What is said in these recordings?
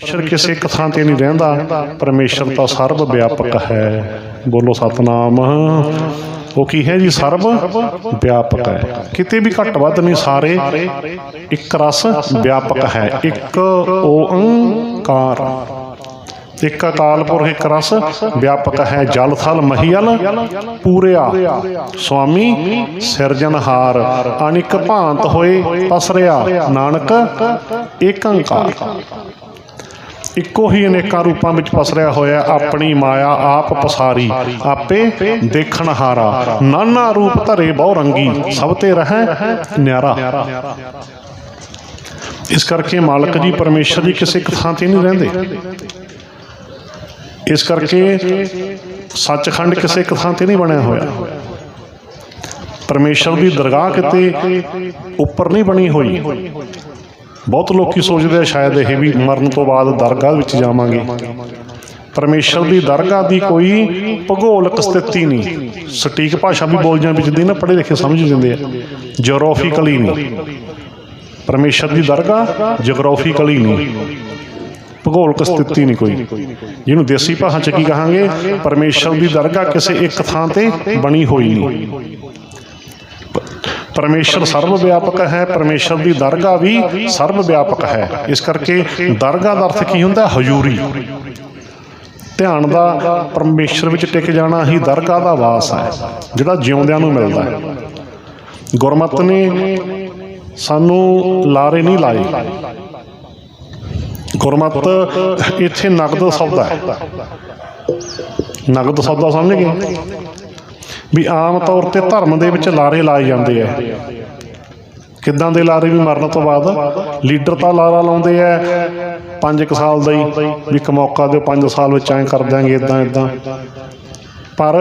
ਪਰਮੇਸ਼ਰ ਕਿਸੇ ਇੱਕ ਥਾਂ ਤੇ ਨਹੀਂ ਰਹਿੰਦਾ, ਪਰਮੇਸ਼ਰ ਤਾਂ ਸਰਬ ਵਿਆਪਕ ਹੈ। ਬੋਲੋ ਸਤਨਾਮ। ਉਹ ਕੀ ਹੈ ਜੀ? ਸਰਬ ਵਿਆਪਕ ਹੈ। ਕਿਤੇ ਵੀ ਘੱਟ ਵੱਧ ਨਹੀਂ, ਸਾਰੇ ਇੱਕ ਰਸ ਵਿਆਪਕ ਹੈ। ਇੱਕ ਓੰਕਾਰ। ਇੱਕ ਅਕਾਲ ਪੁਰਖ, ਇੱਕ ਰਸ ਵਿਆਪਕ ਹੈ। ਜਲ, ਥਲ ਮਹੀਲ ਪੂਰਿਆ। ਸੁਆਮੀ ਸਿਰਜਨਹਾਰ ਅਨਿਕ ਭਾਂਤ ਹੋਏ, ਪਸਰਿਆ। ਨਾਨਕ, ਏਕੰਕਾਰ। ਇੱਕੋ ਹੀ ਅਨੇਕਾਂ ਰੂਪਾਂ ਵਿੱਚ ਪਸਰਿਆ ਹੋਇਆ ਆਪਣੀ ਮਾਇਆ ਆਪ ਪਸਾਰੀ, ਆਪੇ ਦੇਖਣ ਹਾਰਾ ਨਾਨਾ ਰੂਪ ਧਰੇ ਬਹੁ ਰੰਗੀ, ਸਭ ਤੇ ਰਹਿ ਨਿਆਰਾ। ਇਸ ਕਰਕੇ ਮਾਲਕ ਜੀ ਪਰਮੇਸ਼ਰ ਜੀ ਕਿਸੇ ਇੱਕ ਥਾਂ ਤੇ ਨਹੀਂ ਰਹਿੰਦੇ। ਇਸ ਕਰਕੇ ਸੱਚਖੰਡ ਕਿਸੇ ਇੱਕ ਥਾਂ ਤੇ ਨਹੀਂ ਬਣਿਆ ਹੋਇਆ। ਪਰਮੇਸ਼ਰ ਦੀ ਦਰਗਾਹ ਕਿਤੇ ਉੱਪਰ ਨਹੀਂ ਬਣੀ ਹੋਈ। ਬਹੁਤ ਲੋਕੀ ਸੋਚਦੇ ਆ ਸ਼ਾਇਦ ਇਹ ਵੀ ਮਰਨ ਤੋਂ ਬਾਅਦ ਦਰਗਾਹ ਵਿੱਚ ਜਾਵਾਂਗੇ। ਪਰਮੇਸ਼ਰ ਦੀ ਦਰਗਾਹ ਦੀ ਕੋਈ ਭੂਗੋਲਿਕ ਸਥਿਤੀ ਨਹੀਂ। ਸਟੀਕ ਭਾਸ਼ਾ ਵੀ ਬੋਲ ਜਾਂ ਵਿੱਚ ਦੀ ਨਾ ਪੜ੍ਹੇ ਲਿਖੇ ਸਮਝ ਜਾਂਦੇ ਆ। ਜੀਓਗ੍ਰਾਫਿਕਲੀ ਨਹੀਂ। ਪਰਮੇਸ਼ਰ ਦੀ ਦਰਗਾਹ ਜੀਓਗ੍ਰਾਫਿਕਲੀ ਨਹੀਂ। ਭੂਗੋਲਿਕ ਸਥਿਤੀ ਨਹੀਂ ਕੋਈ। ਜਿਹਨੂੰ ਦੇਸੀ ਭਾਸ਼ਾ ਚ ਕੀ ਕਹਾਂਗੇ? ਪਰਮੇਸ਼ਰ ਦੀ ਦਰਗਾਹ ਕਿਸੇ ਇੱਕ ਥਾਂ ਤੇ ਬਣੀ ਹੋਈ ਨਹੀਂ। ਪਰਮੇਸ਼ਰ ਸਰਵ ਵਿਆਪਕ ਹੈ ਪਰਮੇਸ਼ਰ ਦੀ ਦਰਗਾਹ ਵੀ ਸਰਵ ਵਿਆਪਕ ਹੈ। ਇਸ ਕਰਕੇ ਦਰਗਾਹ ਦਾ ਅਰਥ ਕੀ ਹੁੰਦਾ? ਹਜ਼ੂਰੀ। ਧਿਆਨ ਦਾ ਪਰਮੇਸ਼ਰ ਵਿੱਚ ਟਿਕ ਜਾਣਾ ਹੀ ਦਰਗਾਹ ਦਾ ਵਾਸ ਹੈ ਜਿਹੜਾ ਜਿਉਂਦਿਆਂ ਨੂੰ ਮਿਲਦਾ ਹੈ। ਗੁਰਮਤ ਨੇ ਸਾਨੂੰ ਲਾਰੇ ਨਹੀਂ ਲਾਏ। ਗੁਰਮਤ ਇੱਥੇ ਨਗਦ ਸੌਦਾ ਹੈ। ਨਗਦ ਸੌਦਾ ਸਮਝ ਗਏ? ਵੀ ਆਮ ਤੌਰ ਤੇ ਧਰਮ ਦੇ ਵਿੱਚ ਲਾਰੇ ਲਾਏ ਜਾਂਦੇ ਆ। ਕਿੱਦਾਂ ਦੇ ਲਾਰੇ ਵੀ ਮਰਨ ਤੋਂ ਬਾਅਦ ਲੀਡਰ ਤਾਂ ਲਾਰਾ ਲਾਉਂਦੇ ਆ। 5 ਸਾਲ ਦਾ ਹੀ, ਵੀ ਇੱਕ ਮੌਕਾ ਦਿਓ 5 ਸਾਲ ਵਿੱਚ ਐਂ ਕਰ ਦਿਆਂਗੇ ਇਦਾਂ ਇਦਾਂ ਪਰ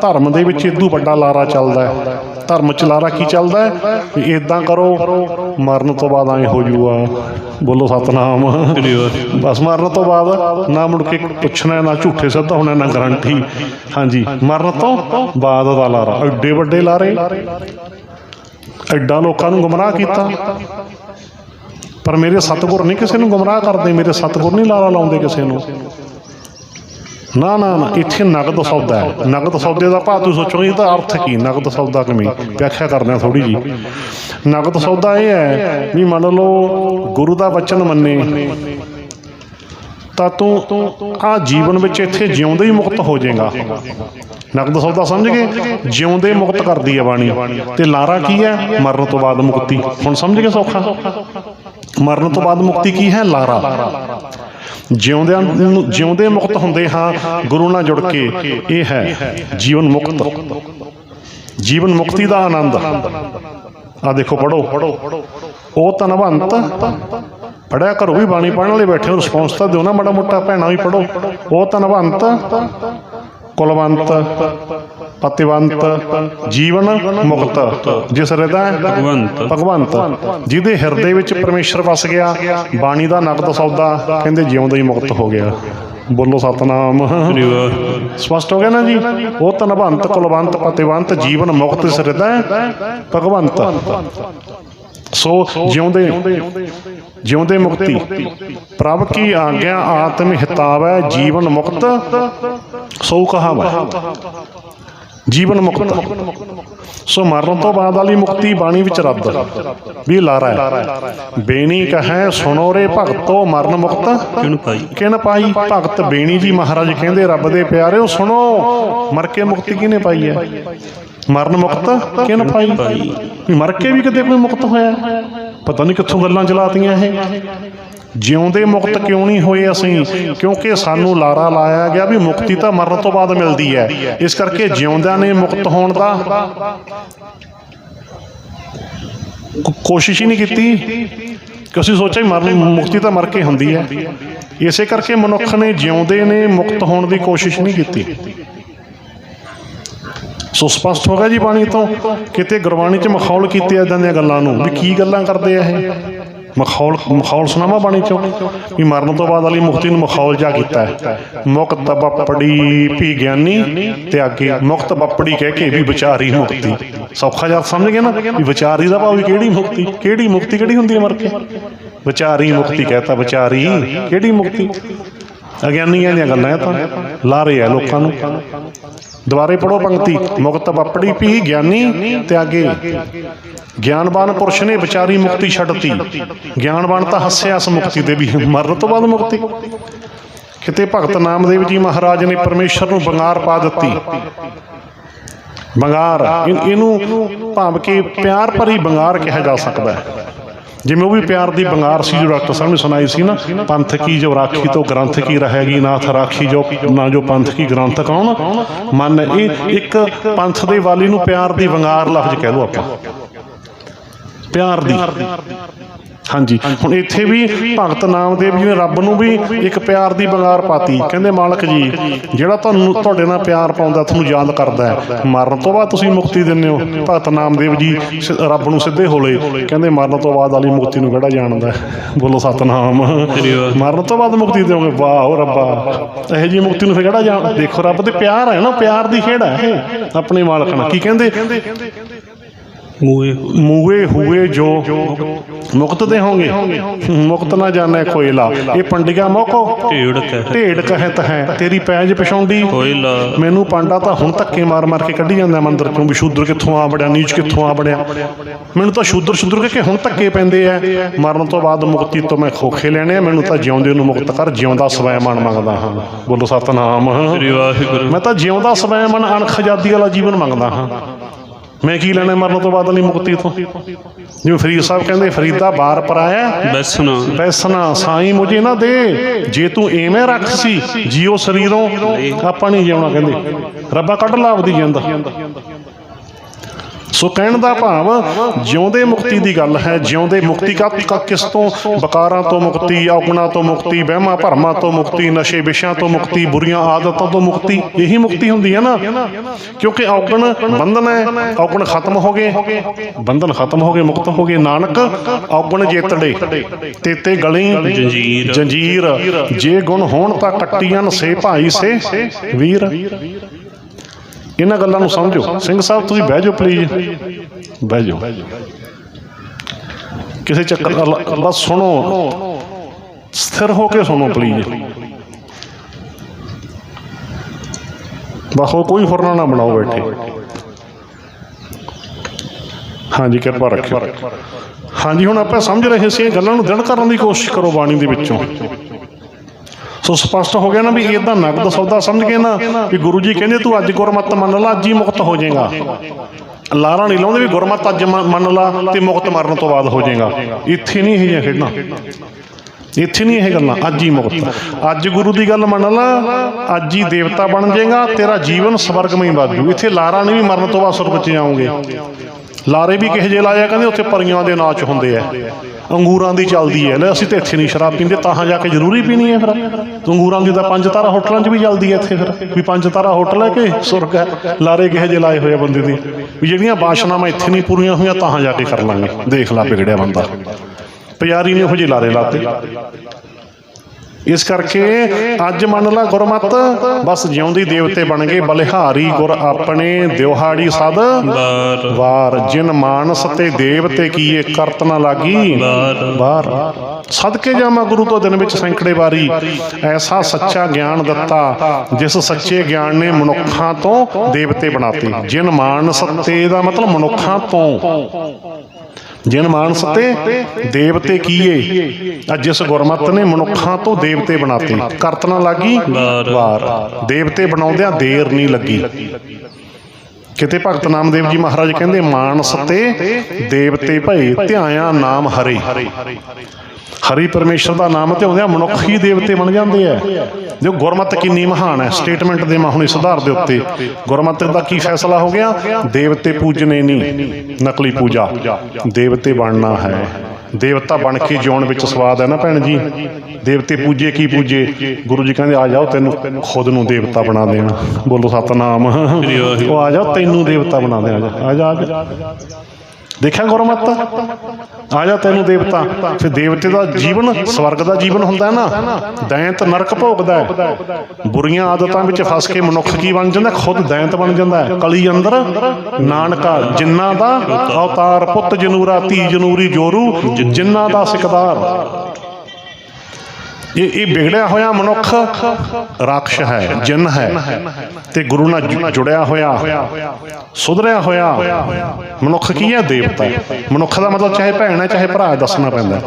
ਧਰਮ ਦੇ ਵਿੱਚ ਇਦੋਂ ਵੱਡਾ ਲਾਰਾ ਚੱਲਦਾ ਹੈ। ਧਰਮ ਚ ਲਾਰਾ ਕੀ ਚੱਲਦਾ ਹੈ? ਵੀ ਇਦਾਂ ਕਰੋ, ਮਰਨ ਤੋਂ ਬਾਅਦ ਐਂ ਹੋ ਜੂਗਾ। ਬੋਲੋ ਸਤਨਾਮ। ਬਸ ਮਰਨ ਤੋਂ ਬਾਅਦ ਨਾ ਮੁੜ ਕੇ ਪੁੱਛਣਾ, ਨਾ ਝੂਠੇ ਸਿੱਧ ਹੋਣਾ, ਨਾ ਗਰੰਟੀ। ਹਾਂਜੀ, ਮਰਨ ਤੋਂ ਬਾਅਦ ਦਾ ਲਾਰਾ। ਐਡੇ ਵੱਡੇ ਲਾਰੇ। ਐਡਾ ਲੋਕਾਂ ਨੂੰ ਗੁੰਮਰਾਹ ਕੀਤਾ। ਪਰ ਮੇਰੇ ਸਤਿਗੁਰ ਨਹੀਂ ਕਿਸੇ ਨੂੰ ਗੁੰਮਰਾਹ ਕਰਦੇ, ਮੇਰੇ ਸਤਿਗੁਰ ਨਹੀਂ ਲਾਰਾ ਲਾਉਂਦੇ ਕਿਸੇ ਨੂੰ। ਨਾ ਨਾ ਨਾ ਇੱਥੇ ਨਗਦ ਸੌਦਾ ਹੈ। ਨਗਦ ਸੌਦੇ ਦਾ ਭਾਅ ਤੁਸੀਂ ਸੋਚੋਗੇ ਇਹਦਾ ਅਰਥ ਕੀ? ਨਗਦ ਸੌਦਾ ਕਿਵੇਂ? ਵਿਆਖਿਆ ਕਰਦੇ ਆ ਥੋੜੀ ਜੀ ਨਗਦ ਸੌਦਾ ਇਹ ਹੈ ਵੀ ਮੰਨ ਲਓ ਗੁਰੂ ਦਾ ਵਚਨ ਮੰਨੇ। ਤਾਂ ਤੂੰ ਆ ਜੀਵਨ ਵਿੱਚ ਇੱਥੇ ਜਿਉਂਦੇ ਹੀ ਮੁਕਤ ਹੋ ਜਾਏਗਾ। ਨਗਦ ਸੌਦਾ ਸਮਝ ਗਏ? ਜਿਉਂਦੇ ਮੁਕਤ ਕਰਦੀ ਹੈ ਬਾਣੀ। ਤੇ ਲਾਰਾ ਕੀ ਹੈ? ਮਰਨ ਤੋਂ ਬਾਅਦ ਮੁਕਤੀ। ਹੁਣ ਸਮਝ ਗਏ ਸੌਖਾ? ਮਰਨ ਤੋਂ ਬਾਅਦ ਮੁਕਤੀ ਕੀ ਹੈ? ਲਾਰਾ। ਜਿਉਂਦਿਆਂ ਨੂੰ ਜਿਉਂਦੇ ਮੁਕਤ ਹੁੰਦੇ ਹਾਂ ਗੁਰੂ ਨਾਲ ਜੁੜ ਕੇ ਇਹ ਹੈ ਜੀਵਨ ਮੁਕਤ। ਜੀਵਨ ਮੁਕਤੀ। ਦਾ ਆਨੰਦ। ਆ ਦੇਖੋ ਪੜੋ ਉਹ ਤਨਵੰਤ ਪੜਿਆ ਕਰੋ ਵੀ ਬਾਣੀ ਪੜਨ ਵਾਲੇ ਬੈਠੇ ਹੋ ਰਿਸਪੌਂਸ ਤਾਂ ਦਿਓ ਨਾ ਮਾੜਾ ਮੋਟਾ ਭੈਣਾ ਵੀ ਪੜੋ ਉਹ ਤਨਵੰਤ ਕੁਲਵੰਤ। ਪਤਿਵੰਤ ਜੀਵਨ ਮੁਕਤ ਜਿਸ ਹਿਰਦਾ ਭਗਵੰਤ। ਭਗਵੰਤ ਜਿਹਦੇ ਹਿਰਦੇ ਵਿੱਚ ਪਰਮੇਸ਼ਰ ਵਸ ਗਿਆ ਬਾਣੀ ਦਾ ਨਗਦ ਸੌਦਾ ਕਹਿੰਦੇ ਜਿਉਂਦਾ ਹੀ ਮੁਕਤ ਹੋ ਗਿਆ। ਬੋਲੋ ਸਤਨਾਮ। ਸਪਸ਼ਟ ਹੋ ਗਿਆ ਨਾ ਜੀ? ਉਹ ਤਨਵੰਤ ਕੁਲਵੰਤ ਪਤਿਵੰਤ ਜੀਵਨ ਮੁਕਤ ਇਸ ਹਿਰਦਾ ਭਗਵੰਤ। ਸੋ ਜਿਉਂਦੇ ਜਿਉਂਦੇ ਮੁਕਤੀ ਪ੍ਰਭ ਕੀ ਆਗਿਆ ਆਤਮ ਹਿਤਾਵੈ ਜੀਵਨ ਮੁਕਤ ਸੋ ਕਹਾਵੈ। ਜੀਵਨ ਮੁਕਤ। ਸੋ ਮਰਨ ਤੋਂ ਬਾਅਦ ਵਾਲੀ ਮੁਕਤੀ ਬਾਣੀ ਵਿੱਚ ਰੱਦ ਵੀ ਲਾਰਾ ਹੈ। ਬੇਣੀ ਕਹੈ ਸੁਣੋ ਰੇ ਭਗਤੋ ਮਰਨ ਮੁਕਤ। ਪਾਈ? ਕਿਨ ਪਾਈ? ਭਗਤ ਬੇਣੀ ਜੀ ਮਹਾਰਾਜ ਕਹਿੰਦੇ ਰੱਬ ਦੇ ਪਿਆਰਿਓ ਸੁਣੋ ਮਰ ਕੇ ਮੁਕਤੀ ਕਿਹਨੇ ਪਾਈ ਹੈ? ਮਰਨ ਮੁਕਤ ਕਿਨ ਪਾਈ? ਵੀ ਮਰ ਕੇ ਵੀ ਕਦੇ ਕੋਈ ਮੁਕਤ ਹੋਇਆ? ਪਤਾ ਨਹੀਂ ਕਿੱਥੋਂ ਗੱਲਾਂ ਚਲਾਤੀਆਂ ਇਹ। ਜਿਉਂਦੇ ਮੁਕਤ ਕਿਉਂ ਨਹੀਂ ਹੋਏ ਅਸੀਂ? ਕਿਉਂਕਿ ਸਾਨੂੰ ਲਾਰਾ ਲਾਇਆ ਗਿਆ ਵੀ ਮੁਕਤੀ ਤਾਂ ਮਰਨ ਤੋਂ ਬਾਅਦ ਮਿਲਦੀ ਹੈ। ਇਸ ਕਰਕੇ ਜਿਉਂਦਿਆਂ ਨੇ ਮੁਕਤ ਹੋਣ ਦਾ ਕੋਸ਼ਿਸ਼ ਹੀ ਨਹੀਂ ਕੀਤੀ ਕਿ ਅਸੀਂ ਸੋਚਿਆ ਮਰਨ ਮੁਕਤੀ ਤਾਂ ਮਰ ਕੇ ਹੁੰਦੀ ਹੈ। ਇਸੇ ਕਰਕੇ ਮਨੁੱਖ ਨੇ ਜਿਉਂਦੇ ਨੇ ਮੁਕਤ ਹੋਣ ਦੀ ਕੋਸ਼ਿਸ਼ ਨਹੀਂ ਕੀਤੀ। ਸੋ ਸਪਸ਼ਟ ਹੋ ਗਿਆ ਜੀ ਬਾਣੀ ਤੋਂ ਕਿਤੇ ਗੁਰਬਾਣੀ 'ਚ ਮਖੌਲ ਕੀਤੇ ਇਦਾਂ ਦੀਆਂ ਗੱਲਾਂ ਨੂੰ ਵੀ ਕੀ ਗੱਲਾਂ ਕਰਦੇ ਆ ਇਹ? ਮਖੌਲ ਮਖੌਲ ਸੁਣਾਵਾ ਬਾਣੀ 'ਚੋਂ ਵੀ ਮਰਨ ਤੋਂ ਬਾਅਦ ਵਾਲੀ ਮੁਕਤੀ ਨੂੰ ਮਖੌਲ ਜਾ ਕੀਤਾ ਮੁਕਤ ਬੱਪੜੀ ਭੀ ਗਿਆਨੀ ਤੇ ਅੱਗੇ ਮੁਕਤ ਬੱਪੜੀ ਕਹਿ ਕੇ ਵੀ ਵਿਚਾਰੀ ਮੁਕਤੀ। ਸੌਖਾ ਜਿਹਾ ਸਮਝ ਗਏ ਨਾ ਵੀ ਵਿਚਾਰੀ ਦਾ ਭਾਵ ਕਿਹੜੀ ਮੁਕਤੀ? ਕਿਹੜੀ ਮੁਕਤੀ ਕਿਹੜੀ ਹੁੰਦੀ ਹੈ ਮਰ ਕੇ? ਵਿਚਾਰੀ ਮੁਕਤੀ ਕਹਤਾ ਵਿਚਾਰੀ, ਕਿਹੜੀ ਮੁਕਤੀ? ਅਗਿਆਨੀਆਂ ਦੀਆਂ ਗੱਲਾਂ ਇਹ ਤਾਂ ਲਾਰੇ ਆ ਲੋਕਾਂ ਨੂੰ। ਦੁਬਾਰੇ ਪੜੋ ਪੰਕਤੀ। ਮੁਕਤ ਬੱਪੜੀ ਪੀ ਗਿਆਨੀ ਤਿਆਗੇ ਗਿਆਨਵਾਨ ਪੁਰਸ਼ ਨੇ ਵਿਚਾਰੀ ਮੁਕਤੀ ਛੱਡਤੀ। ਗਿਆਨਵਾਨ ਤਾਂ ਹੱਸਿਆ ਇਸ ਮੁਕਤੀ ਦੇ ਵੀ। ਮਰਨ ਤੋਂ ਬਾਅਦ ਮੁਕਤੀ। ਕਿਤੇ ਭਗਤ ਨਾਮਦੇਵ ਜੀ ਮਹਾਰਾਜ ਨੇ ਪਰਮੇਸ਼ਰ ਨੂੰ ਬੰਗਾਰ ਪਾ ਦਿੱਤੀ। ਬੰਗਾਰ। ਇਹ- ਇਹਨੂੰ ਭਾਵ ਕਿ ਪਿਆਰ ਭਰੀ ਬੰਗਾਰ ਕਿਹਾ ਜਾ ਸਕਦਾ ਹੈ। ਜਿਵੇਂ ਉਹ ਵੀ ਪਿਆਰ ਦੀ ਬੰਗਾਰ ਸੀ ਜੋ ਡਾਕਟਰ ਸਾਹਿਬ ਨੇ ਸੁਣਾਈ ਸੀ ਨਾ, ਪੰਥ ਕੀ ਜੋ ਰਾਖੀ ਤੋਂ ਗ੍ਰੰਥ ਕੀ ਰਹੇਗੀ ਨਾਥ ਰਾਖੀ ਜੋ ਨਾ ਜੋ ਪੰਥ ਕੀ ਗ੍ਰੰਥ ਕੌਣ? ਮਨ ਇਹ ਇੱਕ ਪੰਥ ਦੇ ਵਾਲੀ ਨੂੰ ਪਿਆਰ ਦੀ ਵੰਗਾਰ ਲਫ਼ਜ਼ ਕਹਿ ਲਓ ਆਪਾਂ। ਪਿਆਰ ਦੀ। ਹਾਂਜੀ, ਹੁਣ ਇੱਥੇ ਵੀ ਭਗਤ ਨਾਮਦੇਵ ਜੀ ਨੇ ਰੱਬ ਨੂੰ ਵੀ ਇੱਕ ਪਿਆਰ ਦੀ ਬੰਗਾਰ ਪਾਤੀ। ਕਹਿੰਦੇ, ਮਾਲਕ ਜੀ, ਜਿਹੜਾ ਤੁਹਾਨੂੰ, ਤੁਹਾਡੇ ਨਾਲ ਪਿਆਰ ਪਾਉਂਦਾ, ਤੁਹਾਨੂੰ ਯਾਦ ਕਰਦਾ ਹੈ। ਮਰਨ ਤੋਂ ਬਾਅਦ ਤੁਸੀਂ ਮੁਕਤੀ ਦਿੰਦੇ ਹੋ। ਭਗਤ ਨਾਮਦੇਵ ਜੀ ਰੱਬ ਨੂੰ ਸਿੱਧੇ ਹੋਲੇ। ਕਹਿੰਦੇ, ਮਰਨ ਤੋਂ ਬਾਅਦ ਵਾਲੀ ਮੁਕਤੀ ਨੂੰ ਕਿਹੜਾ ਜਾਣਦਾ ਬੋਲੋ, ਸਤਨਾਮ। ਮਰਨ ਤੋਂ ਬਾਅਦ ਮੁਕਤੀ ਦਿਓਗੇ। ਵਾਹ, ਓ ਰੱਬਾ। ਇਹੋ ਜੀ ਮੁਕਤੀ ਨੂੰ ਫਿਰ ਕਿਹੜਾ ਜਾਣ, ਦੇਖੋ, ਰੱਬ ਤੇ ਪਿਆਰ ਹੈ ਨਾ। ਪਿਆਰ ਦੀ ਖੇਡ ਹੈ ਆਪਣੇ ਮਾਲਕ ਨਾਲ। ਕੀ ਕਹਿੰਦੇ? ਮੂਏ ਮੂਏ ਹੋਏ ਜੋ ਮੁਕਤ ਦੇ ਹੋਗੇ। ਮੁਕਤ ਨਾ ਜਾਣੈ ਕੋਇਲਾ। ਇਹ ਪੰਡਿਗਾ ਮੋਕੋ ਢੇੜ ਕਹਿ। ਢੇੜ ਕਹਿਤ ਹੈ। ਤੇਰੀ ਪੈਜ ਪਛਾਉਂਦੀ ਕੋਇਲਾ। ਮੈਨੂੰ ਪਾਂਡਾ ਤਾਂ ਹੁਣ ਧੱਕੇ ਮਾਰ ਮਾਰ ਕੇ ਕੱਢੀ ਜਾਂਦਾ ਮੰਦਰ ਚੋਂ ਵੀ ਸ਼ੂਦਰ ਕਿੱਥੋਂ ਆ ਬੜਿਆ ਨੀਚ ਕਿੱਥੋਂ ਆ ਬੜਿਆ ਮੈਨੂੰ ਤਾਂ ਸ਼ੂਦਰ ਸ਼ੂਦਰ ਕਹਿ ਕੇ ਹੁਣ ਧੱਕੇ ਪੈਂਦੇ ਆ। ਮਰਨ ਤੋਂ ਬਾਅਦ ਮੁਕਤੀ ਤੋਂ ਮੈਂ ਖੋਖੇ ਲੈਣੇ ਆ। ਮੈਨੂੰ ਤਾਂ ਜਿਉਂਦੇ ਨੂੰ ਮੁਕਤ ਕਰ ਜਿਉਂਦਾ ਸਵੈਮਾਨ ਮੰਗਦਾ ਹਾਂ। ਬੋਲੋ ਸਤਨਾਮ। ਸ੍ਰੀ ਵਾਹਿਗੁਰੂ। ਮੈਂ ਤਾਂ ਜਿਉਂਦਾ ਸਵੈਮਾਨ ਅਣਖ ਆਜ਼ਾਦੀ ਵਾਲਾ ਜੀਵਨ ਮੰਗਦਾ ਹਾਂ। ਮੈਂ ਕੀ ਲੈਣਾ ਮਰਨ ਤੋਂ ਬਾਅਦ ਵਾਲੀ ਮੁਕਤੀ ਤੋਂ? ਜਿਵੇਂ ਫਰੀਦ ਸਾਹਿਬ ਕਹਿੰਦੇ ਫਰੀਦਾ ਬਾਰ ਪਰਾਇਆ ਬੈਸਣਾ। ਬੈਸਣਾ ਸਾਈਂ ਮੁਝੇ ਨਾ ਦੇ। ਜੇ ਤੂੰ ਐਵੇਂ ਰੱਖ ਸੀ ਜੀਓ ਸਰੀਰੋਂ ਆਪਾਂ ਨਹੀਂ ਜਿਉਣਾ ਕਹਿੰਦੇ। ਰੱਬਾ ਕੱਢ ਲਾ ਆਪਦੀ ਜਿੰਦ। ਸੋ ਕਹਿਣ ਦਾ ਭਾਵ, ਜਿਉਂਦੇ ਮੁਕਤੀ ਦੀ ਗੱਲ ਹੈ, ਜਿਉਂਦੇ ਮੁਕਤੀ ਕਾ ਕਿਸ ਤੋਂ? ਬਕਾਰਾਂ ਤੋਂ ਮੁਕਤੀ, ਔਗਣਾ ਤੋਂ ਮੁਕਤੀ, ਵਹਿਮਾਂ ਭਰਮਾਂ ਤੋਂ ਮੁਕਤੀ, ਨਸ਼ੇ ਵਿਸ਼ਿਆਂ ਤੋਂ ਮੁਕਤੀ, ਬੁਰੀਆਂ ਆਦਤਾਂ ਤੋਂ ਮੁਕਤੀ, ਇਹੀ ਮੁਕਤੀ ਹੁੰਦੀ ਹੈ ਨਾ। ਕਿਉਂਕਿ ਔਗਣ ਬੰਧਨ ਹੈ, ਔਗਣ ਖਤਮ ਹੋ ਗਏ, ਬੰਧਨ ਖਤਮ ਹੋ ਗਏ, ਮੁਕਤ ਹੋ ਗਏ। ਨਾਨਕ, ਔਗਣ ਜੇਤੜੇ, ਤੇਤੇ ਗਲੀ, ਜੰਜੀਰ। ਜੰਜੀਰ ਜੇ ਗੁਣ ਹੋਣ ਤਾਂ ਕੱਟੀਆਂ ਸੇ ਭਾਈ ਸੇ, ਵੀਰ। ਇਹਨਾਂ ਗੱਲਾਂ ਨੂੰ ਸਮਝੋ। ਸਿੰਘ ਸਾਹਿਬ ਤੁਸੀਂ ਬਹਿ ਜਾਓ ਪਲੀਜ਼ ਬਹਿ ਜਾਓ ਕਿਸੇ ਚੱਕਰ ਬਸ ਸੁਣੋ। ਸਥਿਰ ਹੋ ਕੇ ਸੁਣੋ ਪਲੀਜ਼ ਬਸ ਹੋਰ ਕੋਈ ਫੁਰਨਾ ਨਾ ਬਣਾਓ ਬੈਠੇ। ਹਾਂਜੀ ਕਿਰਪਾ ਰੱਖਿਓ। ਹਾਂਜੀ ਹੁਣ ਆਪਾਂ ਸਮਝ ਰਹੇ ਸੀ ਇਹ ਗੱਲਾਂ ਨੂੰ ਦ੍ਰਿੜ ਕਰਨ ਦੀ ਕੋਸ਼ਿਸ਼ ਕਰੋ ਬਾਣੀ ਦੇ ਵਿੱਚੋਂ। ਸੋ ਸਪਸ਼ਟ ਹੋ ਗਿਆ ਨਾ ਵੀ ਇਹਦਾ ਨਗਦ ਸੌਦਾ ਸਮਝ ਕੇ ਨਾ ਵੀ ਗੁਰੂ ਜੀ ਕਹਿੰਦੇ ਤੂੰ ਅੱਜ ਗੁਰਮਤ ਮੰਨ ਲਾ, ਅੱਜ ਹੀ ਮੁਕਤ ਹੋ ਜਾਏਗਾ। ਲਾਰਾ ਨਹੀਂ ਲਾਉਂਦੇ ਵੀ ਗੁਰਮਤ ਅੱਜ ਮੰਨ ਲਾ ਤੇ ਮੁਕਤ ਮਰਨ ਤੋਂ ਬਾਅਦ ਹੋ ਜਾਏਗਾ। ਇੱਥੇ ਨਹੀਂ ਇਹ ਜਿਹੀਆਂ ਖੇਡਾਂ। ਇੱਥੇ ਨਹੀਂ ਇਹ ਗੱਲਾਂ, ਅੱਜ ਹੀ ਮੁਕਤ। ਅੱਜ ਗੁਰੂ ਦੀ ਗੱਲ ਮੰਨ ਲਾ, ਅੱਜ ਹੀ ਦੇਵਤਾ ਬਣ ਜਾਏਗਾ, ਤੇਰਾ ਜੀਵਨ ਸਵਰਗਮਈ ਵਾਜੂ ਇੱਥੇ ਲਾਰਾ ਨਹੀਂ ਵੀ ਮਰਨ ਤੋਂ ਬਾਅਦ ਸੁਰਗ ਚ ਜਾਓਗੇ। ਲਾਰੇ ਵੀ ਕਿਹੋ ਜਿਹੇ ਲਾਇਆ, ਕਹਿੰਦੇ ਉੱਥੇ ਪਰੀਆਂ ਦੇ ਨਾਚ ਹੁੰਦੇ ਆ। ਅੰਗੂਰਾਂ ਦੀ ਚੱਲਦੀ ਹੈ। ਲੈ, ਅਸੀਂ ਤੇ ਇੱਥੇ ਨਹੀਂ ਸ਼ਰਾਬ ਪੀਂਦੇ, ਤਾਂ ਜਾ ਕੇ ਜ਼ਰੂਰੀ ਪੀਣੀ ਹੈ ਫਿਰ। ਅੰਗੂਰਾਂ ਦੀ ਤਾਂ ਪੰਜ ਤਾਰਾ ਹੋਟਲਾਂ 'ਚ ਵੀ ਚੱਲਦੀ ਹੈ ਇੱਥੇ ਫਿਰ। ਵੀ ਪੰਜ ਤਾਰਾ ਹੋਟਲ ਹੈ ਕਿ ਸੁਰਗ ਹੈ? ਲਾਰੇ ਕਿਹੋ ਜਿਹੇ ਲਾਏ ਹੋਏ ਆ ਬੰਦੇ ਦੀ? ਵੀ ਜਿਹੜੀਆਂ ਬਾਸ਼ਨਾਵਾਂ ਇੱਥੇ ਨਹੀਂ ਪੂਰੀਆਂ ਹੋਈਆਂ, ਤਾਂ ਜਾ ਕੇ ਕਰ ਲਾਂਗੇ। ਦੇਖ ਲਾ ਵਿਗੜਿਆ ਬੰਦਾ। ਪਿਆਰੀ ਨੇ ਉਹੋ ਜਿਹੇ ਲਾਰੇ ਲਾਤੇ। ਇਸ ਕਰਕੇ ਅੱਜ ਮੰਨ ਲਾ ਗੁਰਮਤ ਬਸ ਜਿਉਂਦੀ ਦੇਵਤੇ ਬਣ ਗਏ ਬਲਿਹਾਰੀ ਗੁਰ ਆਪਣੇ ਦਿਵਹਾੜੀ ਸਦ। ਵਾਰ ਜਿਨ ਮਾਨਸ ਤੇ ਦੇਵਤੇ ਕੀਏ ਕਰਤ ਨਾ ਲਾਗੀ। ਬਾਹਰ ਸਦਕੇ ਜਾਵਾਂ ਗੁਰੂ ਤੋਂ ਦਿਨ ਵਿੱਚ ਸੈਂਕੜੇ ਵਾਰੀ। ਐਸਾ ਸੱਚਾ ਗਿਆਨ ਦਿੱਤਾ ਜਿਸ ਸੱਚੇ ਗਿਆਨ ਨੇ ਮਨੁੱਖਾਂ ਤੋਂ ਦੇਵਤੇ ਬਣਾਤੇ। ਜਿਨ ਮਾਨਸ ਤੇ ਦਾ ਮਤਲਬ ਮਨੁੱਖਾਂ ਤੋਂ। ਜਿਨ ਮਾਨਸ ਤੇ ਦੇਵਤੇ ਕੀਏ। ਅੱਜ ਜਿਸ ਗੁਰਮਤ ਨੇ ਮਨੁੱਖਾਂ ਤੋਂ ਦੇਵਤੇ ਬਣਾਤੇ। ਕਰਤ ਨਾ ਲਾਗੀ ਵਾਰ। ਵਾਰ। ਦੇਵਤੇ ਬਣਾਉਂਦਿਆਂ ਦੇਰ ਨਹੀਂ ਲੱਗੀ। ਕਿਤੇ ਭਗਤ ਨਾਮਦੇਵ ਜੀ ਮਹਾਰਾਜ ਕਹਿੰਦੇ ਮਾਨਸ ਤੇ ਦੇਵਤੇ ਭਏ ਧਿਆਇਆ ਨਾਮ ਹਰੇ। ਹਰੀ ਪਰਮੇਸ਼ਰ ਦਾ ਨਾਮ ਧਿਆਉਂਦਿਆਂ ਮਨੁੱਖ ਹੀ ਦੇਵਤੇ ਬਣ ਜਾਂਦੇ ਆ। ਜੋ ਗੁਰਮਤ ਕਿੰਨੀ ਮਹਾਨ ਹੈ ਸਟੇਟਮੈਂਟ ਦੇ ਮੈਂ ਹੁਣੇ ਸੁਧਾਰ ਦੇ ਉੱਤੇ। ਗੁਰਮਤ ਦਾ ਕੀ ਫੈਸਲਾ ਹੋ ਗਿਆ? ਦੇਵਤੇ ਪੂਜਨੇ ਨਹੀਂ ਨਕਲੀ ਪੂਜਾ। ਦੇਵਤੇ ਬਣਨਾ ਹੈ। ਦੇਵਤਾ ਬਣ ਕੇ ਜਿਉਣ ਵਿੱਚ ਸਵਾਦ ਹੈ ਨਾ ਭੈਣ ਜੀ? ਦੇਵਤੇ ਪੂਜੇ ਕੀ ਪੂਜੇ? ਗੁਰੂ ਜੀ ਕਹਿੰਦੇ ਆ ਜਾਓ ਤੈਨੂੰ ਖੁਦ ਨੂੰ ਦੇਵਤਾ ਬਣਾ ਦੇਣਾ। ਬੋਲੋ ਸਤਨਾਮ। ਉਹ ਆ ਜਾਓ ਤੈਨੂੰ ਦੇਵਤਾ ਬਣਾ ਦੇ ਆ ਜਾ ਆ ਜਾ ਆ ਜਾ। ਦੇਖਿਆ ਗੁਰਮਤ ਆ ਜਾ ਤੈਨੂੰ ਦੇਵਤਾ। ਫਿਰ ਦੇਵਤੇ ਦਾ ਜੀਵਨ ਸਵਰਗ ਦਾ ਜੀਵਨ ਹੁੰਦਾ ਨਾ। ਦੈਂਤ ਨਰਕ ਭੋਗਦਾ ਹੈ। ਬੁਰੀਆਂ ਆਦਤਾਂ ਵਿੱਚ ਫਸ ਕੇ ਮਨੁੱਖ ਕੀ ਬਣ ਜਾਂਦਾ? ਖੁਦ ਦੈਂਤ ਬਣ ਜਾਂਦਾ ਹੈ। ਕਲੀ ਅੰਦਰ ਨਾਨਕਾ ਜਿਨ੍ਹਾਂ ਦਾ ਅਵਤਾਰ ਪੁੱਤ ਜਨੂਰਾ, ਧੀ ਜਨੂਰੀ ਜੋਰੂ ਜਿਨ੍ਹਾਂ ਦਾ ਸਿਕਦਾਰ। ਇਹ ਇਹ ਵਿਗੜਿਆ ਹੋਇਆ ਮਨੁੱਖ ਰਾਖਸ਼ ਹੈ, ਜਿੰਨ ਹੈ ਤੇ ਗੁਰੂ ਨਾਲ ਜੁ- ਜੁੜਿਆ ਹੋਇਆ, ਸੁਧਰਿਆ ਹੋਇਆ ਮਨੁੱਖ ਕੀ ਹੈ? ਦੇਵਤਾ ਮਨੁੱਖ ਦਾ ਮਤਲਬ ਚਾਹੇ ਭੈਣ ਹੈ, ਚਾਹੇ ਭਰਾ ਦੱਸਣਾ ਪੈਂਦਾ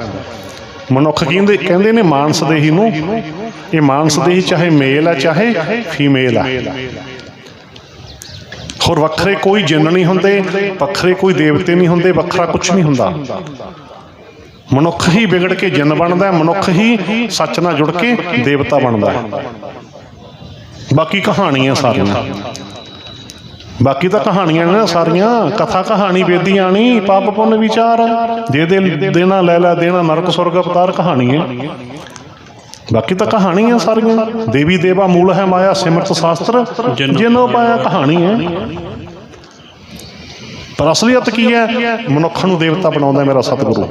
ਮਨੁੱਖ ਕਹਿੰਦੇ ਕਹਿੰਦੇ ਨੇ ਮਾਨਸ ਦੇਹੀ ਨੂੰ, ਇਹ ਮਾਨਸ ਦੇਹੀ ਚਾਹੇ ਮੇਲ ਹੈ, ਚਾਹੇ ਫੀਮੇਲ ਹੈ। ਹੋਰ ਵੱਖਰੇ ਕੋਈ ਜਿੰਨ ਨਹੀਂ ਹੁੰਦੇ, ਵੱਖਰੇ ਕੋਈ ਦੇਵਤੇ ਨਹੀਂ ਹੁੰਦੇ, ਵੱਖਰਾ ਕੁਝ ਨਹੀਂ ਹੁੰਦਾ। ਮਨੁੱਖ ਹੀ ਵਿਗੜ ਕੇ ਜਿੰਨ ਬਣਦਾ ਮਨੁੱਖ ਹੀ ਸੱਚ ਨਾਲ ਜੁੜ ਕੇ ਦੇਵਤਾ ਬਣਦਾ ਹੈ। ਬਾਕੀ ਕਹਾਣੀਆਂ ਸਾਰੀਆਂ। ਬਾਕੀ ਤਾਂ ਕਹਾਣੀਆਂ ਨੇ ਸਾਰੀਆਂ। ਕਥਾ ਕਹਾਣੀ ਵੇਦੀਆਂ ਨਹੀਂ ਪਾਪ ਪੁੰਨ ਵਿਚਾਰ। ਦੇ ਦੇ ਦੇਣਾ, ਲੈ ਲੈ ਦੇਣਾ, ਨਰਕ, ਸੁਰਗ, ਅਵਤਾਰ ਕਹਾਣੀ ਹੈ ਬਾਕੀ ਤਾਂ ਕਹਾਣੀਆਂ ਸਾਰੀਆਂ। ਦੇਵੀ, ਦੇਵਾ, ਮੂਲ ਹੈ, ਮਾਇਆ, ਸਿਮਰਤ, ਸ਼ਾਸਤਰ, ਜਿਨੋ ਪਾਇਆ ਕਹਾਣੀ ਹੈ ਪਰ ਅਸਲੀਅਤ ਕੀ ਹੈ? ਮਨੁੱਖ ਨੂੰ ਦੇਵਤਾ ਬਣਾਉਂਦਾ ਮੇਰਾ ਸਤਿਗੁਰੂ।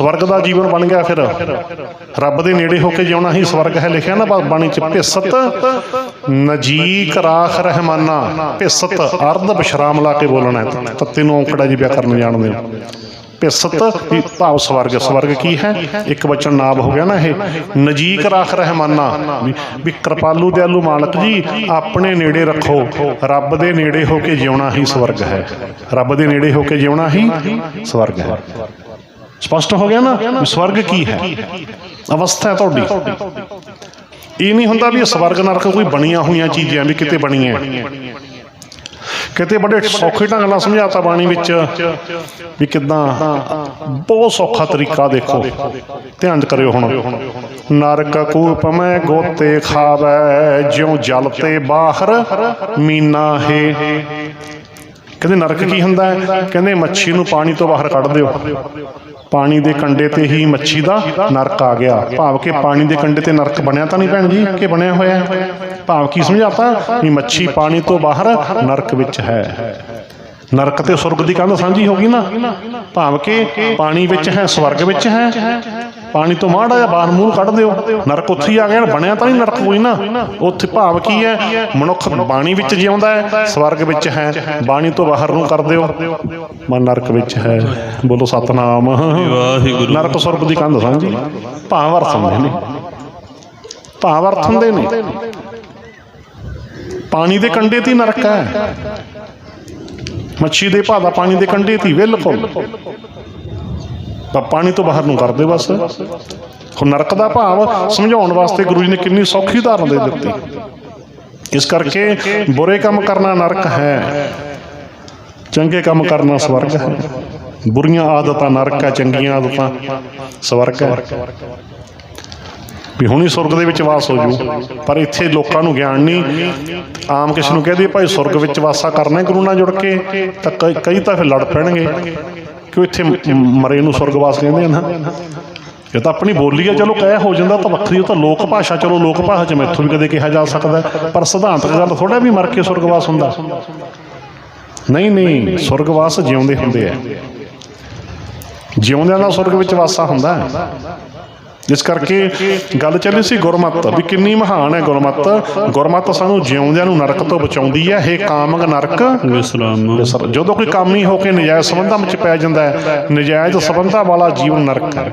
ਸਵਰਗ ਦਾ ਜੀਵਨ ਬਣ ਗਿਆ ਫਿਰ। ਰੱਬ ਦੇ ਨੇੜੇ ਹੋ ਕੇ ਜਿਉਣਾ ਹੀ ਸਵਰਗ ਹੈ ਲਿਖਿਆ ਨਾ ਬਾਣੀ ਚ, ਭਿਸਤ ਨਜੀਕ ਰਾਖ ਰਹਿਮਾਨਾ, ਭਿਸਤ ਅਰਧ ਬਿਸ਼ਰਾਮ ਲਾ ਕੇ ਬੋਲਣਾ ਤੱਤੇ ਨੂੰ ਔਂਕੜਾ ਜੀ ਵਿਆਕਰਨ ਜਾਣਦੇ ਹੋ। ਭਿਸਤ ਭਾਵ ਸਵਰਗ ਸਵਰਗ ਕੀ ਹੈ? ਇੱਕ ਵਚਨ ਨਾਬ ਹੋ ਗਿਆ ਨਾ ਇਹ, ਨਜੀਕ ਰਾਖ ਰਹਿਮਾਨਾ। ਵੀ ਕਿਰਪਾਲੂ ਦਿਆਲੂ ਮਾਲਕ ਜੀ, ਆਪਣੇ ਨੇੜੇ ਰੱਖੋ। ਰੱਬ ਦੇ ਨੇੜੇ ਹੋ ਕੇ ਜਿਉਣਾ ਹੀ ਸਵਰਗ ਹੈ। ਰੱਬ ਦੇ ਨੇੜੇ ਹੋ ਕੇ ਜਿਉਣਾ ਹੀ ਸਵਰਗ ਹੈ। ਸਪਸ਼ਟ ਹੋ ਗਿਆ ਨਾ ਵੀ ਸਵਰਗ ਕੀ ਹੈ? ਅਵਸਥਾ ਹੈ ਤੁਹਾਡੀ। ਇਹ ਨਹੀਂ ਹੁੰਦਾ ਵੀ ਸਵਰਗ ਨਰਕ ਕੋਈ ਬਣੀਆਂ ਹੋਈਆਂ ਚੀਜ਼ਾਂ ਵੀ ਕਿਤੇ ਬਣੀਆਂ ਕਿਤੇ ਬੜੇ ਸੌਖੇ ਢੰਗ ਨਾਲ ਸਮਝਾਤਾ ਬਾਣੀ ਵਿੱਚ ਵੀ ਕਿਦਾਂ ਬਹੁਤ ਸੌਖਾ ਤਰੀਕਾ ਦੇਖੋ। ਧਿਆਨ ਕਰਿਓ ਹੁਣ। ਨਰਕ ਕੂਪ ਮੈਂ ਗੋਤੇ ਖਾਵੈ, ਜਿਉ ਜਲ ਤੇ ਬਾਹਰ ਮੀਨਾ ਹੈ। ਕਹਿੰਦੇ ਨਰਕ ਕੀ ਹੁੰਦਾ ਹੈ? ਕਹਿੰਦੇ ਮੱਛੀ ਨੂੰ ਪਾਣੀ ਤੋਂ ਬਾਹਰ ਕੱਢ ਦਿਓ। ਪਾਣੀ ਦੇ ਕੰਡੇ ਤੇ ਹੀ ਮੱਛੀ ਦਾ ਨਰਕ ਆ ਗਿਆ। ਭਾਵ ਕਿ ਪਾਣੀ ਦੇ ਕੰਡੇ ਤੇ ਨਰਕ ਬਣਿਆ ਤਾਂ ਨਹੀਂ ਭੈਣ ਜੀ ਕਿ ਬਣਿਆ ਹੋਇਆ? ਭਾਵ ਕੀ ਸਮਝਾਤਾ? ਵੀ ਮੱਛੀ ਪਾਣੀ ਤੋਂ ਬਾਹਰ ਨਰਕ ਵਿੱਚ ਹੈ। ਨਰਕ ਤੇ ਸੁਰਗ ਦੀ ਕੰਧ ਸਾਂਝੀ ਹੋ ਗਈ ਨਾ। ਭਾਵ ਕਿ ਪਾਣੀ ਵਿੱਚ ਹੈ ਸਵਰਗ ਵਿੱਚ ਹੈ। ਪਾਣੀ ਤੋਂ ਮਾੜਾ ਜਿਹਾ ਬਾਹਰ ਮੂੰਹ ਕੱਢ ਦਿਓ। ਨਰਕ ਉੱਥੇ ਹੀ ਆ ਗਿਆ ਬਣਿਆ ਤਾਂ ਨਹੀਂ ਨਰਕ ਕੋਈ ਨਾ। ਉੱਥੇ ਭਾਵ ਕੀ ਹੈ ਮਨੁੱਖ ਬਾਣੀ ਵਿੱਚ ਜਿਉਂਦਾ ਹੈ ਸਵਰਗ ਵਿੱਚ ਹੈ। ਬਾਣੀ ਤੋਂ ਬਾਹਰ ਨੂੰ ਕਰ ਦਿਓ। ਮਨ ਨਰਕ ਵਿੱਚ ਹੈ। ਬੋਲੋ ਸਤਨਾਮ। ਵਾਹਿਗੁਰੂ। ਨਰਕ ਸੁਰਗ ਦੀ ਕੰਧ ਸਾਂਝੀ। ਭਾਵ ਅਰਥ ਹੁੰਦੇ ਨੇ। ਭਾਵ ਅਰਥ ਹੁੰਦੇ ਨੇ। ਪਾਣੀ ਦੇ ਕੰਢੇ ਤੇ ਨਰਕ ਹੈ। ਮੱਛੀ ਦੇ ਭਾਅ ਦਾ ਪਾਣੀ ਦੇ ਕੰਢੇ ਤੀ ਹੀ ਬਿਲਕੁਲ ਤਾਂ ਪਾਣੀ ਤੋਂ ਬਾਹਰ ਨੂੰ ਕਰਦੇ ਬਸ। ਹੁਣ ਨਰਕ ਦਾ ਭਾਵ ਸਮਝਾਉਣ ਵਾਸਤੇ ਗੁਰੂ ਜੀ ਨੇ ਕਿੰਨੀ ਸੌਖੀ ਉਦਾਹਰਨ ਦੇ ਦਿੱਤੀ। ਇਸ ਕਰਕੇ ਬੁਰੇ ਕੰਮ ਕਰਨਾ ਨਰਕ ਹੈ, ਚੰਗੇ ਕੰਮ ਕਰਨਾ ਸਵਰਗ ਹੈ। ਬੁਰੀਆਂ ਆਦਤਾਂ ਨਰਕ ਹੈ, ਚੰਗੀਆਂ ਆਦਤਾਂ ਸਵਰਗ ਹੈ। ਵੀ ਹੁਣੀ ਸੁਰਗ ਦੇ ਵਿੱਚ ਵਾਸ ਹੋ ਜੂ। ਪਰ ਇੱਥੇ ਲੋਕਾਂ ਨੂੰ ਗਿਆਨ ਨਹੀਂ। ਆਮ ਕਿਸੇ ਨੂੰ ਕਹਦੇ ਭਾਈ ਸੁਰਗ ਵਿੱਚ ਵਾਸਾ ਕਰਨਾ ਗੁਰੂ ਨਾਲ ਜੁੜ ਕੇ, ਤਾਂ ਕਈ- ਕਈ ਤਾਂ ਫਿਰ ਲੜ ਪੈਣਗੇ। ਕਿ ਇੱਥੇ ਮਰੇ ਨੂੰ ਸੁਰਗਵਾਸ ਕਹਿੰਦੇ ਹਨ ਇਹ ਤਾਂ ਆਪਣੀ ਬੋਲੀ ਆ, ਚਲੋ ਕਹਿ ਹੋ ਜਾਂਦਾ ਤਾਂ ਵੱਖਰੀ, ਉਹ ਤਾਂ ਲੋਕ ਭਾਸ਼ਾ, ਚਲੋ ਲੋਕ ਭਾਸ਼ਾ ਚ ਮੈਥੋਂ ਵੀ ਕਦੇ ਕਿਹਾ ਜਾ ਸਕਦਾ ਪਰ ਸਿਧਾਂਤਕ ਗੱਲ ਥੋੜਾ ਵੀ ਮਰ ਕੇ ਸੁਰਗਵਾਸ ਹੁੰਦਾ। ਨਹੀਂ ਨਹੀਂ ਸੁਰਗਵਾਸ ਜਿਉਂਦੇ ਹੁੰਦੇ ਆ। ਜਿਉਂਦਿਆਂ ਦਾ ਸੁਰਗ ਵਿੱਚ ਵਾਸਾ ਹੁੰਦਾ ਹੈ। ਇਸ ਕਰਕੇ ਗੱਲ ਚੱਲੀ ਸੀ ਗੁਰਮਤ ਵੀ ਕਿੰਨੀ ਮਹਾਨ ਹੈ ਗੁਰਮਤ। ਗੁਰਮਤ ਸਾਨੂੰ ਜਿਉਂਦਿਆਂ ਨੂੰ ਨਰਕ ਤੋਂ ਬਚਾਉਂਦੀ ਹੈ ਇਹ ਕਾਮਗ ਨਰਕ। ਜਦੋਂ ਕੋਈ ਕੰਮ ਹੀ ਹੋ ਕੇ ਨਜਾਇਜ਼ ਸੰਬੰਧਾਂ ਵਿੱਚ ਪੈ ਜਾਂਦਾ ਹੈ ਨਜਾਇਜ਼ ਸੰਬੰਧਾਂ ਵਾਲਾ ਜੀਵਨ ਨਰਕ ਹੈ।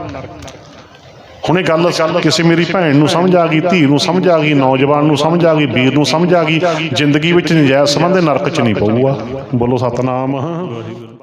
ਹੁਣ ਇਹ ਗੱਲ ਕਿਸੇ ਮੇਰੀ ਭੈਣ ਨੂੰ ਸਮਝ ਆ ਗਈ ਧੀ ਨੂੰ ਸਮਝ ਆ ਗਈ ਨੌਜਵਾਨ ਨੂੰ ਸਮਝ ਆ ਗਈ ਵੀਰ ਨੂੰ ਸਮਝ ਆ ਗਈ ਜ਼ਿੰਦਗੀ ਵਿੱਚ ਨਜਾਇਜ਼ ਸੰਬੰਧ ਨਰਕ 'ਚ ਨਹੀਂ ਪਊਗਾ। ਬੋਲੋ ਸਤਨਾਮ। ਵਾਹਿਗੁਰੂ